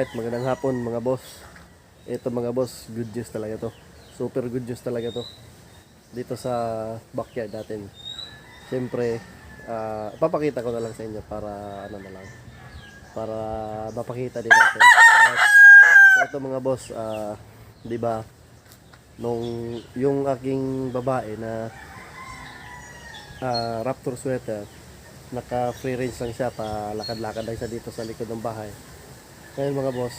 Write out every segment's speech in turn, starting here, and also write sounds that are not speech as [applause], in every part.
Alright, magandang hapon mga boss. Ito mga boss, good news talaga to. Super good news talaga to. Dito sa backyard natin. Siyempre, ah, papakita ko na lang sa inyo para ano na lang. Para mapakita din natin. Alright. So ito mga boss, ah, 'di ba? Nung yung aking babae na ah, Raptor sweater, naka free range lang siya, pa lakad-lakad lang siya dito sa likod ng bahay. Ngayon mga boss,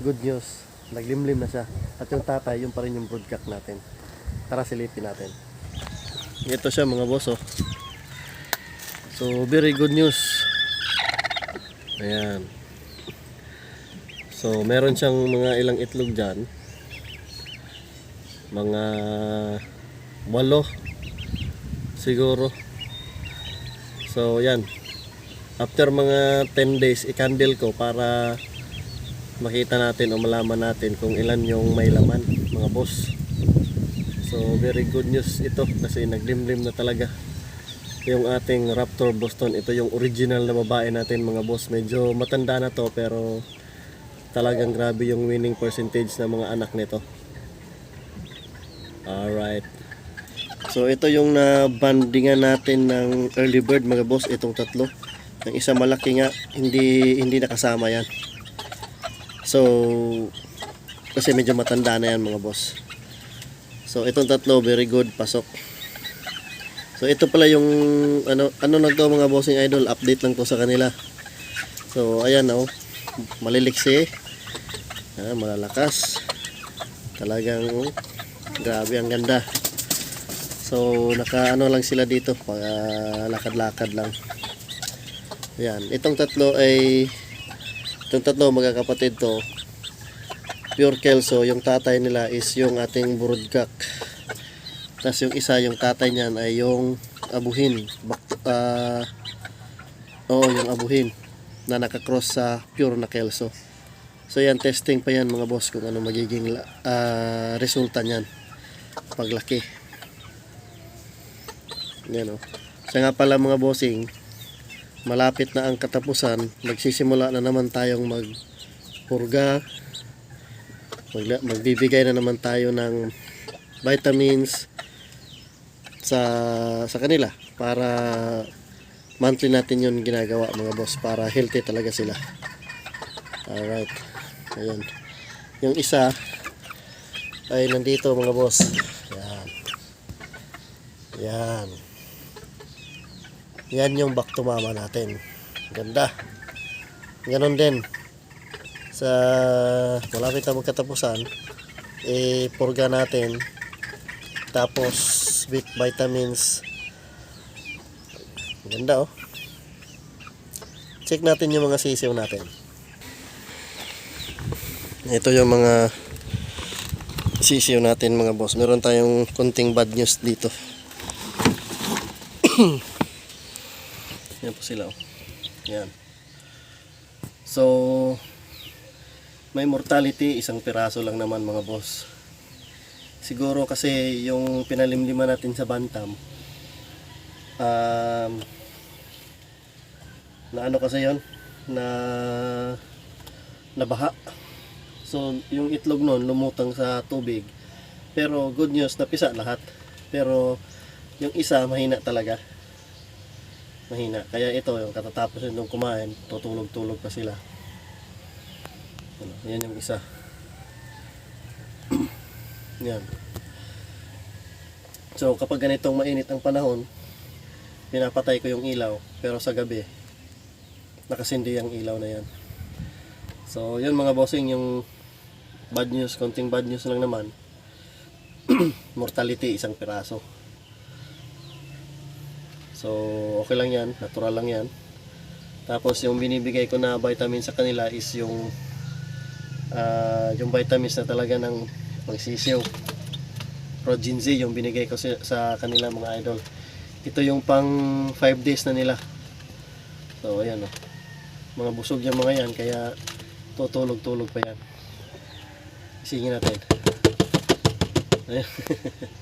good news, naglimlim na siya. At yung tatay, yung pa rin yung broodcock natin. Tara silipin natin. Ito siya mga boss oh. So very good news. Ayan. So meron siyang mga ilang itlog dyan. Mga walo siguro. So yan, after mga 10 days i-candle ko para makita natin o malaman natin kung ilan yung may laman mga boss. So very good news ito kasi naglimlim na talaga yung ating Raptor Boston. Ito yung original na babae natin mga boss. Medyo matanda na to pero talagang grabe yung winning percentage ng mga anak nito alright so ito yung na-bandingan natin ng early bird mga boss itong tatlo yung isa malaki nga, hindi hindi nakasama yan. So, kasi medyo matanda na yan mga boss. So, itong tatlo, very good, pasok. So, ito pala yung, ano, ano lang to mga bossing idol, update lang to sa kanila. So, ayan oh, maliliksi. Ah, malalakas. Talagang, oh, grabe, ang ganda. So, naka ano lang sila dito, lakad-lakad lang. Yan, itong tatlo ay itong tatlo magkakapatid to. Pure Kelso, yung tatay nila is yung ating broodcock. Tapos yung isa, yung tatay niyan ay yung abuhin. Bak ah, oo, yung abuhin na nakakross sa pure na Kelso. So yan, testing pa yan mga boss kung ano magiging ah, resulta niyan paglaki. Yan o. Siya nga pala mga bossing, malapit na ang katapusan, magsisimula na naman tayong magpurga. Magla- magbibigay na naman tayo ng vitamins sa sa kanila para monthly natin yun ginagawa mga boss para healthy talaga sila. Alright. Ayan. Yung isa ay nandito mga boss. Yan. Yan. Yung back to mama natin. Ganda. Ganon din. Sa malapit na magkatapusan, eh, purga natin. Tapos, with vitamins. Ganda oh. Check natin yung mga sisiw natin. Ito yung mga sisiw natin mga boss. Meron tayong konting bad news dito. [laughs] Yan po sila. oh. Yan. So, may mortality, isang piraso lang naman mga boss. Siguro kasi yung pinalimliman natin sa Bantam, um, na ano kasi yon na nabaha. So, yung itlog nun lumutang sa tubig. Pero good news, napisa lahat. Pero yung isa mahina talaga mahina. Kaya ito, yung katatapos nung kumain, tutulog-tulog pa sila. Ano, yan yung isa. [clears throat] yan. So, kapag ganitong mainit ang panahon, pinapatay ko yung ilaw. Pero sa gabi, nakasindi ang ilaw na yan. So, yun mga bossing, yung bad news, konting bad news lang naman. [clears throat] Mortality, isang piraso. So, okay lang yan. Natural lang yan. Tapos, yung binibigay ko na vitamin sa kanila is yung ah, yung vitamins na talaga ng magsisiw. Progin Z, yung binigay ko sa, kanila mga idol. Ito yung pang 5 days na nila. So, ayan o. Mga busog yung mga yan, kaya tutulog-tulog pa yan. Isingin natin. Ayun.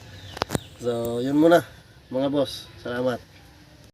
[laughs] so, yun muna mga boss. Salamat.